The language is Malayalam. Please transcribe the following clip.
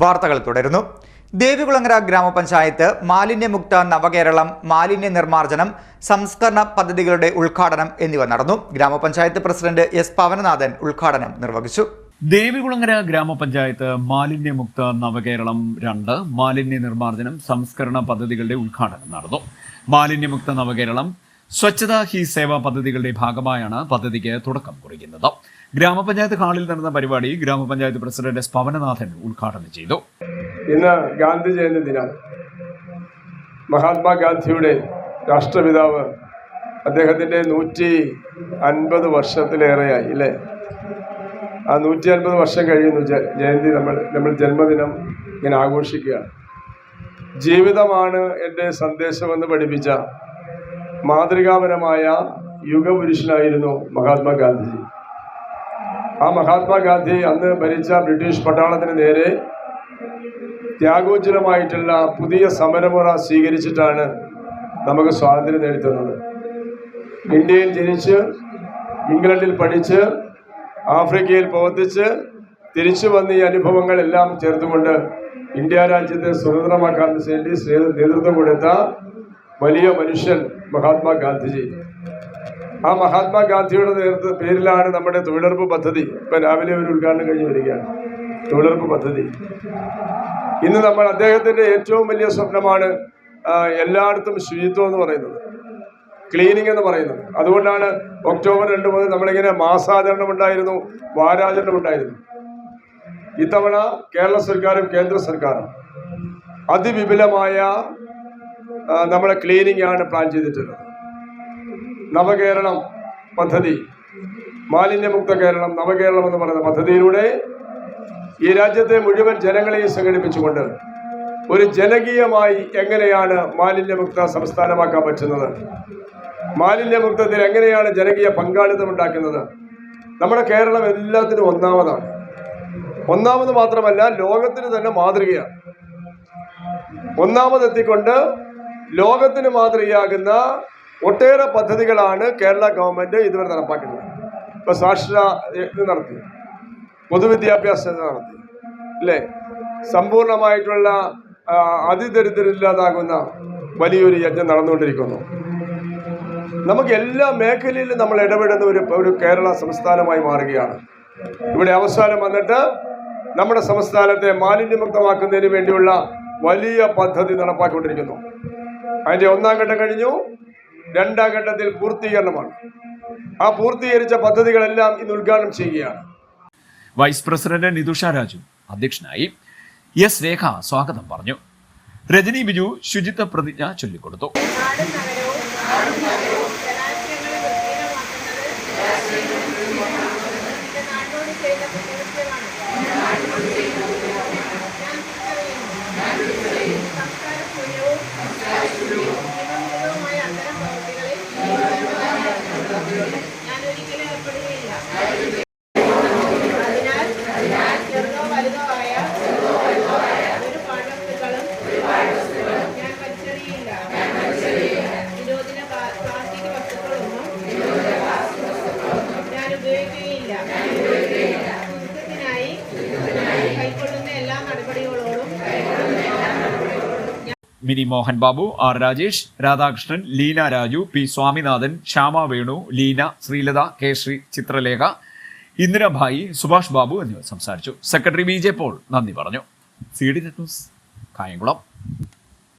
വാർത്തകൾ തുടരുന്നു. ദേവികുളങ്ങര ഗ്രാമപഞ്ചായത്ത് മാലിന്യമുക്ത നവകേരളം മാലിന്യ നിർമ്മാർജനം സംസ്കരണ പദ്ധതികളുടെ ഉദ്ഘാടനം എന്നിവ നടന്നു. ഗ്രാമപഞ്ചായത്ത് പ്രസിഡന്റ് എസ് പവനനാഥൻ ഉദ്ഘാടനം നിർവഹിച്ചു. ദേവികുളങ്ങര ഗ്രാമപഞ്ചായത്ത് മാലിന്യമുക്ത നവകേരളം രണ്ട് മാലിന്യ നിർമ്മാർജനം സംസ്കരണ പദ്ധതികളുടെ ഉദ്ഘാടനം നടന്നു. മാലിന്യമുക്ത നവകേരളം സ്വച്ഛതാ ഹി സേവ പദ്ധതികളുടെ ഭാഗമായാണ് പദ്ധതിക്ക് തുടക്കം കുറിക്കുന്നത്. ഗ്രാമപഞ്ചായത്ത് ഹാളിൽ നടന്ന പരിപാടി ഗ്രാമപഞ്ചായത്ത് പ്രസിഡന്റ് എസ് പവനനാഥൻ ഉദ്ഘാടനം ചെയ്തു. ഇന്ന് ഗാന്ധി ജയന്തി ദിനം മഹാത്മാഗാന്ധിയുടെ രാഷ്ട്രപിതാവ് അദ്ദേഹത്തിന്റെ നൂറ്റി അൻപത് വർഷത്തിലേറെയായി അല്ലേ? ആ നൂറ്റി അൻപത് വർഷം കഴിയുന്നു ജയന്തി നമ്മൾ നമ്മൾ ജന്മദിനം ഇങ്ങനെ ആഘോഷിക്കുകയാണ്. ജീവിതമാണ് എന്റെ സന്ദേശമെന്ന് പഠിപ്പിച്ച മാതൃകാപരമായ യുഗപുരുഷനായിരുന്നു മഹാത്മാഗാന്ധിജി ആ മഹാത്മാഗാന്ധി അന്ന് ഭരിച്ച ബ്രിട്ടീഷ് പട്ടാളത്തിന് നേരെ ത്യാഗോജ്വലമായിട്ടുള്ള പുതിയ സമരമുറ സ്വീകരിച്ചിട്ടാണ് നമുക്ക് സ്വാതന്ത്ര്യം നേടിത്തന്നത്. ഇന്ത്യയിൽ ജനിച്ച് ഇംഗ്ലണ്ടിൽ പഠിച്ച് ആഫ്രിക്കയിൽ പ്രവർത്തിച്ച് തിരിച്ചു വന്ന ഈ അനുഭവങ്ങളെല്ലാം ചേർത്തുകൊണ്ട് ഇന്ത്യ രാജ്യത്തെ സ്വതന്ത്രമാക്കാൻ വേണ്ടി നേതൃത്വം കൊടുത്ത വലിയ മനുഷ്യൻ മഹാത്മാഗാന്ധിജി. ആ മഹാത്മാ ഗാന്ധിയുടെ നേതൃത്വ പേരിലാണ് നമ്മുടെ തൊഴിലുറപ്പ് പദ്ധതി. ഇപ്പം രാവിലെ ഒരു ഉദ്ഘാടനം കഴിഞ്ഞ് വരികയാണ്. തൊഴിലുറപ്പ് പദ്ധതി. ഇന്ന് നമ്മൾ അദ്ദേഹത്തിന്റെ ഏറ്റവും വലിയ സ്വപ്നമാണ് എല്ലായിടത്തും ശുചിത്വം എന്ന് പറയുന്നത്. ക്ലീനിങ് എന്ന് പറയുന്നത്. അതുകൊണ്ടാണ് ഒക്ടോബർ രണ്ട് മുതൽ നമ്മളിങ്ങനെ മാസാചരണം ഉണ്ടായിരുന്നു വാരാചരണം ഉണ്ടായിരുന്നു. ഇത്തവണ കേരള സർക്കാരും കേന്ദ്ര സർക്കാരും അതിവിപുലമായ നമ്മുടെ ക്ലീനിങ് ആണ് പ്ലാൻ ചെയ്തിട്ടുള്ളത്. നവകേരളം പദ്ധതി മാലിന്യമുക്ത കേരളം നവകേരളം എന്ന് പറയുന്ന പദ്ധതിയിലൂടെ ഈ രാജ്യത്തെ മുഴുവൻ ജനങ്ങളെയും സംഘടിപ്പിച്ചുകൊണ്ട് ഒരു ജനകീയമായി എങ്ങനെയാണ് മാലിന്യമുക്ത സംസ്ഥാനമാക്കാൻ പറ്റുന്നത്? മാലിന്യമുക്തത്തിൽ എങ്ങനെയാണ് ജനകീയ പങ്കാളിത്തം ഉണ്ടാക്കുന്നത്? നമ്മുടെ കേരളം എല്ലാത്തിനും ഒന്നാമതാണ്. ഒന്നാമത് മാത്രമല്ല ലോകത്തിന് തന്നെ മാതൃകയാണ്. ഒന്നാമതെത്തിക്കൊണ്ട് ലോകത്തിന് മാതൃകയാകുന്ന ഒട്ടേറെ പദ്ധതികളാണ് കേരള ഗവൺമെന്റ് ഇതുവരെ നടപ്പാക്കുന്നത് ഇപ്പോൾ സാക്ഷര നടത്തി. പൊതുവിദ്യാഭ്യാസം നടത്തി. അല്ലേ? സമ്പൂർണമായിട്ടുള്ള അതിദരിദ്രില്ലാതാകുന്ന വലിയൊരു യജ്ഞം നടന്നുകൊണ്ടിരിക്കുന്നു. നമുക്ക് എല്ലാ മേഖലയിലും നമ്മൾ ഇടപെടുന്ന ഒരു ഒരു കേരള സംസ്ഥാനമായി മാറുകയാണ്. ഇവിടെ അവസാനം വന്നിട്ട് നമ്മുടെ സംസ്ഥാനത്തെ മാലിന്യമുക്തമാക്കുന്നതിന് വേണ്ടിയുള്ള വലിയ പദ്ധതി നടപ്പാക്കിക്കൊണ്ടിരിക്കുന്നു. അതിന്റെ ഒന്നാം ഘട്ടം കഴിഞ്ഞു. രണ്ടാം ഘട്ടത്തിൽ പൂർത്തീകരണമാണ്. ആ പൂർത്തീകരിച്ച പദ്ധതികളെല്ലാം ഇന്ന് ഉദ്ഘാടനം ചെയ്യുകയാണ്. വൈസ് പ്രസിഡന്റ് നിതുഷ രാജു അധ്യക്ഷനായി എസ് രേഖ സ്വാഗതം പറഞ്ഞു. രജനി ബിജു ശുചിത്വ പ്രതിജ്ഞ ചൊല്ലിക്കൊടുത്തു. Mini Mohan Babu R Rajesh Radhakrishnan Leena Raju P Swaminathan Shyama Venu Leena Sreelatha K Sree Chithralekha Indirabhai Subhash Babu എന്നിവർ സംസാരിച്ചു. സെക്രട്ടറി ബി ജെ പോൾ നന്ദി പറഞ്ഞു. C D news Kayamkulam.